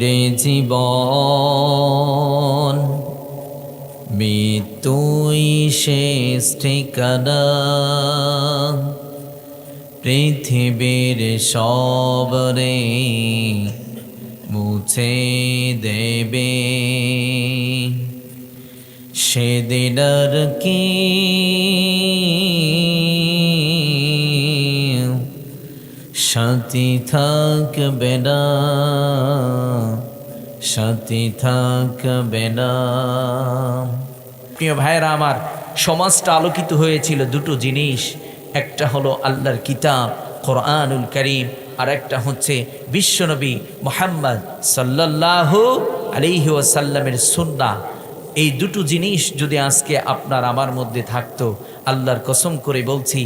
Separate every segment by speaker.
Speaker 1: রে জীবন মৃত্যুই শেষ ঠিকানা। পৃথিবীর সবরে মুছে দেবে। সেদিন আর কি সাথী থাকবে না সাথী থাকবে না। প্রিয় ভাইয়েরা, আমার সমাজটা আলোকিত হয়েছিল দুটো জিনিস। একটা হলো আল্লাহর কিতাব, কোরআনুল করিম, আর একটা হচ্ছে বিশ্বনবী মোহাম্মদ সাল্লাল্লাহু আলিহি ওয়াসাল্লামের সুন্না এই দুটো জিনিস যদি আজকে আপনার আমার মধ্যে থাকতো, আল্লাহর কসম করে বলছি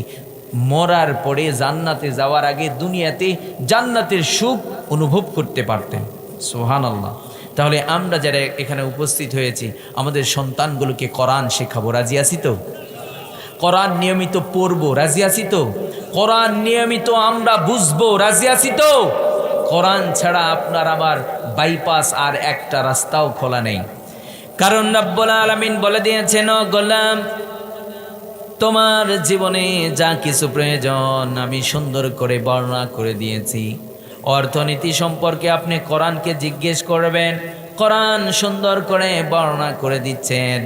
Speaker 1: মরার পরে জান্নাতে যাওয়ার আগে দুনিয়াতে জান্নাতের সুখ অনুভব করতে পারতেন। সোহান আল্লাহ তাহলে আমরা যারা এখানে উপস্থিত হয়েছি, আমাদের সন্তানগুলোকে কোরআন শেখাবো। রাজি আছি তো? কোরআন নিয়মিত পড়ব, রাজি আছি তো? কোরআন নিয়মিত আমরা বুঝব, রাজি আছি তো? কোরআন ছাড়া আপনার আমার বাইপাস আর একটা রাস্তাও খোলা নেই। কারণ রব্বুল আলামিন বলে দিয়েছেন গোলাম তোমার জীবনে যা কিছু প্রয়োজন আমি সুন্দর করে বর্ণনা করে দিয়েছি। অর্থনীতি সম্পর্কে আপনি কোরআনকে জিজ্ঞেস করবেন, কোরআন সুন্দর করে বর্ণনা করে দিচ্ছেন।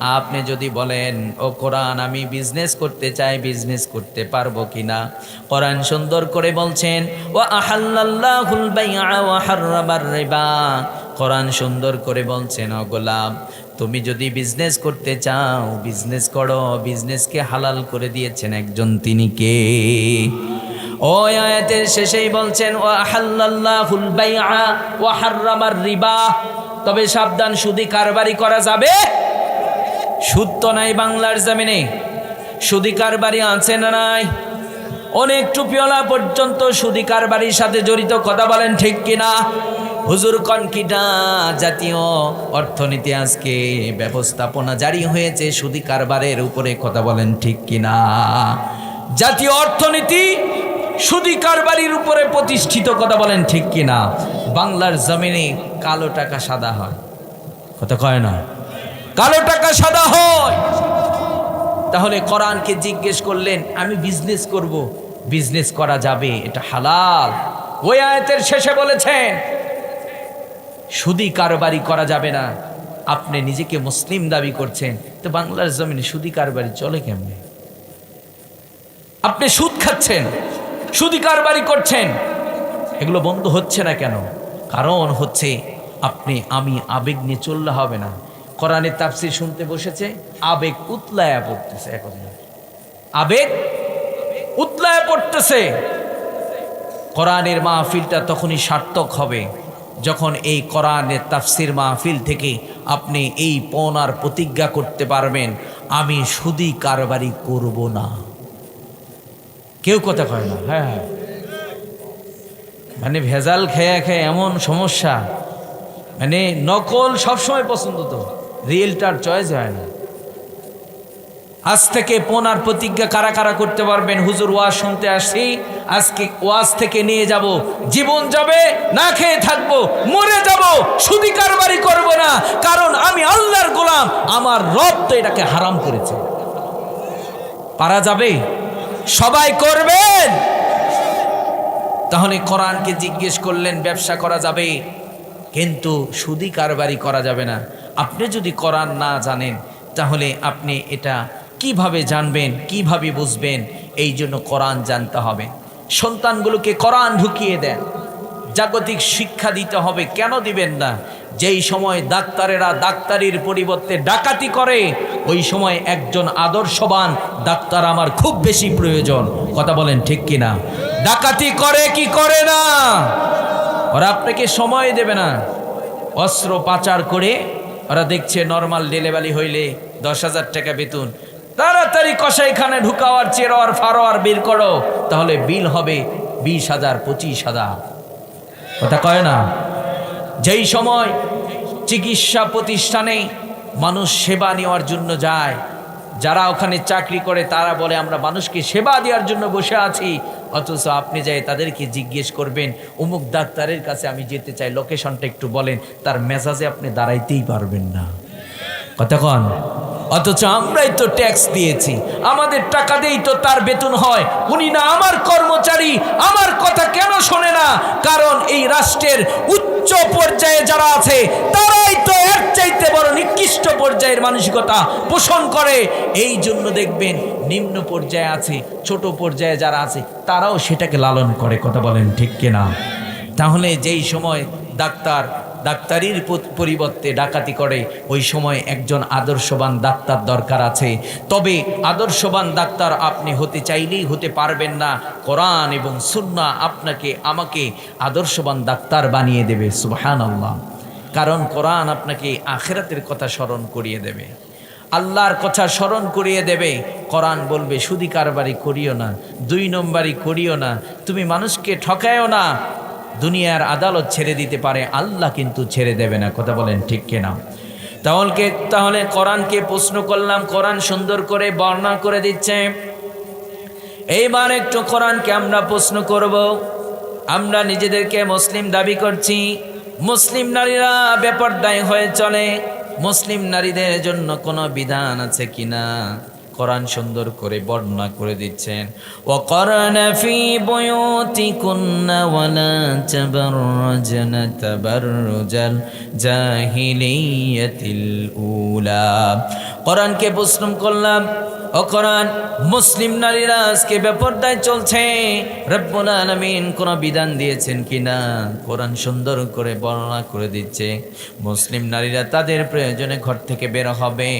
Speaker 1: আপনি যদি বলেন, ও কোরআন, আমি বিজনেস করতে চাই বিজনেস করতে পারব কিনা? কোরআন সুন্দর করে বলছেন ও আহাল্লাহুল বাইআ ওয়া কোরআন সুন্দর করে বলছেন, ও গোলাম, তুমি যদি বিজনেস করতে চাও বিজনেস করো বিজনেসকে হালাল করে দিয়েছেন একজন তিনি কে? ও আয়াতের শেষেই বলছেন ও আহাল্লাহুল ওয়া রিবা। তবে সাবধান, সুদি কারবারি করা যাবে? সুদ তো নাই বাংলার জামিনে। সুদি কারবারি আছে না নাই? অনেক টুপিওয়ালা পর্যন্ত সুদি কারবারির সাথে জড়িত, কথা বলেন ঠিক কিনা? হুজুর কনকিটা জাতীয় অর্থনীতি আজকে ব্যবস্থাপনা জারি হয়েছে, সুদি কারবারের উপরে কথা বলেন ঠিক কিনা? জাতীয় অর্থনীতি সুদি কারবারির উপরে প্রতিষ্ঠিত কথা বলেন ঠিক কিনা? বাংলার জমিনে কালো টাকা সাদা হয়। কথা কয় না? কালো টাকা সাদা হয়। তাহলে কোরআনকে জিজ্ঞেস করলেন, আমি বিজনেস করব বিজনেস করা যাবে, এটা হালাল। ওই আয়াতের শেষে বলেছেন সুদি কারবারি করা যাবে না। আপনি নিজেকে মুসলিম দাবি করছেন, তো বাংলার জমিনে সুদি কারবারি চলে কেমনে? আপনি সুদ খাচ্ছেন, সুদি কারবারি করছেন, এগুলো বন্ধ হচ্ছে না কেন? কারণ হচ্ছে আপনি, আমি আবেগ নিয়ে চললে হবে না। কোরআনের তাফসির শুনতে বসেছে, আবেগ উতলায়া পড়তেছে এখন। আবেগ উতলায়া পড়তেছে। কোরআনের মাহফিলটা তখনই সার্থক হবে। যখন এই কোরআনের তাফসির মাহফিল থেকে আপনি এই পনার প্রতিজ্ঞা করতে পারবেন, আমি সুদি কারবারি করব না। কেউ কথা কয় না? হ্যাঁ হ্যাঁ। মানে ভেজাল খেয়ে খেয়ে এমন সমস্যা। মানে নকল সবসময় পছন্দ তো। রিয়েলটার চয়েস হয় না। আজ থেকে পোনার প্রতিজ্ঞা কারা কারা করতে পারবেন? হুজুর ওয়াজ শুনতে আসছি। আজকে ওয়াজ থেকে নিয়ে যাব। জীবন যাবে, না খেয়ে থাকব, মরে যাব, সুদি কারবারি করব না। কারণ আমি আল্লাহর গোলাম, আমার রব তো এটাকে হারাম করেছে। পারা যাবে? সবাই করবেন? তাহলে কোরআনকে জিজ্ঞেস করলেন, ব্যবসা করা যাবে? কিন্তু সুদি কারবারি করা যাবে না। আপনি যদি কোরআন না জানেন, তাহলে আপনি এটা কীভাবে জানবেন, কীভাবে বুঝবেন, এই জন্য কোরআন জানতে হবে। সন্তানগুলোকে কোরআন ঢুকিয়ে দেন। জাগতিক শিক্ষা দিতে হবে, কেন দিবেন না? যেই সময় ডাক্তারেরা ডাক্তারির পরিবর্তে ডাকাতি করে, ওই সময় একজন আদর্শবান ডাক্তার আমার খুব বেশি প্রয়োজন। কথা বলেন ঠিক কিনা? ডাকাতি করে কি করে না? ওরা আপনাকে সময় দেবে না। অস্ত্র পাচার করে, ওরা দেখছে নর্মাল ডেলিভারি হইলে দশ হাজার টাকা বেতন। তাড়াতাড়ি কষাইখানে ঢুকাও আর চেরো আর ফারো আর বিল করো, তাহলে বিল হবে বিশ হাজার, পঁচিশ হাজার। কথা কয় না? যেই সময় চিকিৎসা প্রতিষ্ঠানে মানুষ সেবা নেওয়ার জন্য যায়, যারা ওখানে চাকরি করে তারা বলে, আমরা মানুষকে সেবা দেওয়ার জন্য বসে আছি। অথচ আপনি যাই তাদেরকে জিজ্ঞেস করবেন, অমুক ডাক্তারের কাছে আমি যেতে চাই লোকেশনটা একটু বলেন। তার মেজাজে আপনি দাঁড়াইতেই পারবেন না। কথা কতক্ষণ অথচ আমরাই তো ট্যাক্স দিয়েছি। আমাদের টাকা দিয়েই তো তার বেতন হয়। উনি না আমার কর্মচারী, আমার কথা কেন শোনে না? কারণ এই রাষ্ট্রের উচ্চ পর্যায়ে যারা আছে, তারাই তো এর চাইতে বড় নিকৃষ্ট পর্যায়ের মানসিকতা পোষণ করে। এই জন্য দেখবেন নিম্ন পর্যায়ে আছে, ছোট পর্যায়ে যারা আছে, তারাও সেটাকে লালন করে। কথা বলেন ঠিক কিনা? তাহলে যেই সময় ডাক্তার ডাক্তারির পরিবর্তে ডাকাতি করে। ওই সময় একজন আদর্শবান ডাক্তার দরকার আছে। তবে আদর্শবান ডাক্তার আপনি হতে চাইলেই হতে পারবেন না। কোরআন এবং সুন্না আপনাকে, আমাকে আদর্শবান ডাক্তার বানিয়ে দেবে। সুবহান আল্লাহ কারণ কোরআন আপনাকে আখেরাতের কথা স্মরণ করিয়ে দেবে। আল্লাহর কথা স্মরণ করিয়ে দেবে। কোরআন বলবে, সুদি কারবারি করিও না। দুই নম্বরই করিও না। তুমি মানুষকে ঠকায়ও না। দুনিয়ার আদালত ছেড়ে দিতে পারে, আল্লাহ কিন্তু ছেড়ে দেবে না। কথা বলেন ঠিক কিনা? তাহলে তাহলে কোরআনকে প্রশ্ন করলাম, কোরআন সুন্দর করে বর্ণনা করে দিচ্ছে। এইবার একটু কোরআনকে আমরা প্রশ্ন করব। আমরা নিজেদেরকে মুসলিম দাবি করছি, মুসলিম নারীরা ব্যাপার বেপরদায় হয়ে চলে। মুসলিম নারীদের জন্য কোনো বিধান আছে কিনা? কোরআন সুন্দর করে বর্ণনা করে দিচ্ছেন। ও তাবাররুজাল জাহিলিয়াতিল উলা কোরআনকে প্রশ্ন করলাম। ও কোরআন, মুসলিম নারীরা আজকে বেপরদায় চলছে। রব্বুল আলামিন কোন বিধান দিয়েছেন কিনা? কোরআন সুন্দর করে বর্ণনা করে দিচ্ছে। মুসলিম নারীরা তাদের প্রয়োজনে ঘর থেকে বের হবে।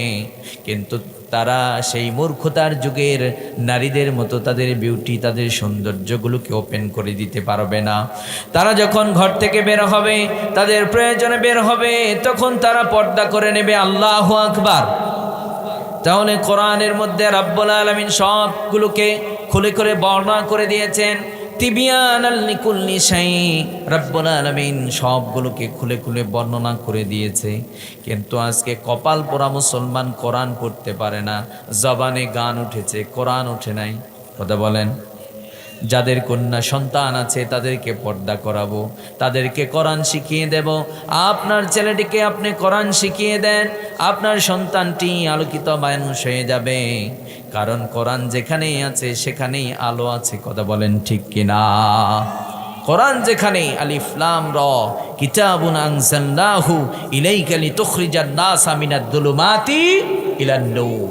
Speaker 1: কিন্তু তারা সেই মূর্খতার যুগের নারীদের মতো তাদের বিউটি তাদের সৌন্দর্যগুলোকে ওপেন করে দিতে পারবে না। তারা যখন ঘর থেকে বের হবে, তাদের প্রয়োজনে বের হবে, তখন তারা পর্দা করে নেবে। আল্লাহ আকবার। তাহলে কোরআনের মধ্যে রাব্বুল আলামিন সবগুলোকে খুলে করে বর্ণনা করে দিয়েছেন। তিবিয়ান আল্লিকুল্লি সাই রাব্বুল আলামিন সবগুলোকে খুলে খুলে বর্ণনা করে দিয়েছে। কিন্তু আজকে কপাল পোড়া মুসলমান কোরআন পড়তে পারে না। জবানে গান উঠেছে, কোরআন ওঠে নাই। কথা বলেন। যাদের কন্যা সন্তান আছে, তাদেরকে পর্দা করাবো। তাদেরকে কোরআন শিখিয়ে দেব। আপনার ছেলেটিকে আপনি কোরআন শিখিয়ে দেন। আপনার সন্তানটি আলোকিত মানুষ হয়ে যাবে। কারণ কোরআন যেখানেই আছে, সেখানেই আলো আছে। কথা বলেন ঠিক কিনা? কোরআন যেখানে আলিফলাম র, কিতাবুন আনজালনাহু ইলাইকা লিতুখরিজান নাসা মিনাদ দুলুমাতি ইলান নূর।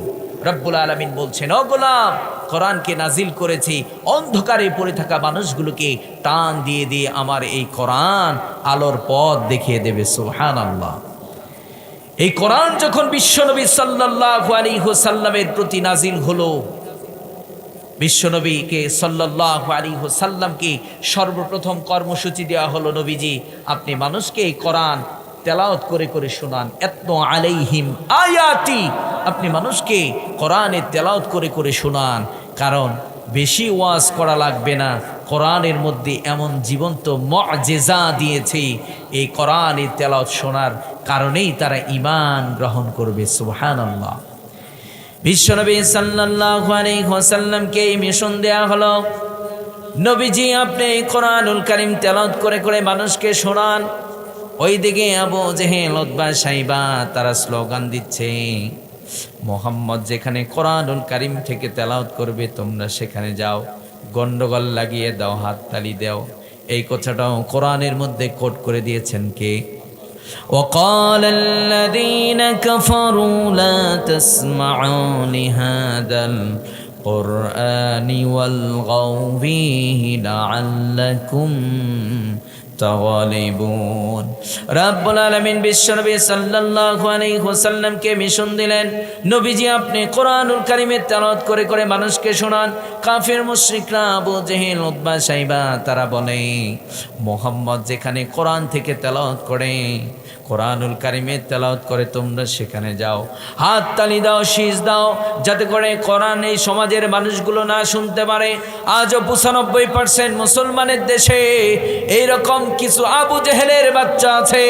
Speaker 1: রব্বুল আলমিন বলছেন, ও গোলাম, কোরআনকে নাজিল করেছি। অন্ধকারে পড়ে থাকা মানুষগুলোকে টান দিয়ে দিয়ে আমার এই কোরআন আলোর পথ দেখিয়ে দেবে। সুহান আল্লাহ এই কোরআন যখন বিশ্বনবী সাল্লাহ আলী সাল্লামের প্রতি নাজিল হলো বিশ্বনবীকে সাল্লাহ আলী সাল্লামকে সর্বপ্রথম কর্মসূচি দেওয়া হলো, নবীজি, আপনি মানুষকে এই কোরআন তেলাওত করে করে শোনান। এত আলাইহিম আয়াতি, আপনি মানুষকে কোরআনে তেলাওত করে করে শোনান। কারণ বেশি ওয়াজ করা লাগবে না, কোরআনের মধ্যে এমন জীবন্ত মজেজা দিয়েছে, এই কোরআনের তেলাওত শোনার কারণেই তারা ইমান গ্রহণ করবে, সুবহানাল্লাহ। বিশ্বনবী সাল্লাল্লাহু আলাইহি ওয়াসাল্লামকে এই মিশন দেয়া হলো। নবীজি, আপনি কোরআনুল কারীম তেলাওত করে করে মানুষকে শোনান। ওইদিকে আবু জেহেল, উতবা সাইবা, তারা স্লোগান দিচ্ছে, মোহাম্মদ যেখানে কোরআনুল কারিম থেকে তেলাওত করবে, তোমরা সেখানে যাও। গন্ডগোল লাগিয়ে দাও, হাততালি দাও। এই কথাটাও কোরআনের মধ্যে কোট করে দিয়েছেন কে? وقال الذين كفروا لا تسمعوا لهذا القرآن والغوا فيه لعلكم তাগলিবুন রাব্বুল আলামিন বিশ্বনবী সাল্লাল্লাহু আলাইহি ওয়াসাল্লামকে মিশন দিলেন। নবীজি আপনি কোরআনুল কারীমের তেলাওয়াত করে করে মানুষকে শোনান। কাফির মুশরিকরা আবু জেহেল, উতবা সাইবা, তারা বলে, মোহাম্মদ যেখানে কোরআন থেকে তেলাওয়াত করে, কোরআনুল কারিমের তেলাওয়াত করে, তোমরা সেখানে যাও। হাত তালি দাও, শীষ দাও, যাতে করে কোরআন এই সমাজের মানুষগুলো না শুনতে পারে। আজও পঁচানব্বই পার্সেন্ট মুসলমানের দেশে এইরকম কিছু আবু জেহেলের বাচ্চা আছে।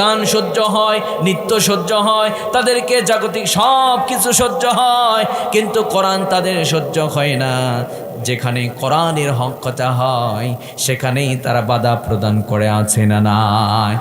Speaker 1: গান সহ্য হয়, নৃত্য সহ্য হয়, তাদেরকে জাগতিক সব কিছু সহ্য হয়, কিন্তু কোরআন তাদের সহ্য হয় না। যেখানে কোরআনের হক কথা হয়, সেখানেই তারা বাধা প্রদান করে, আছে না নাই?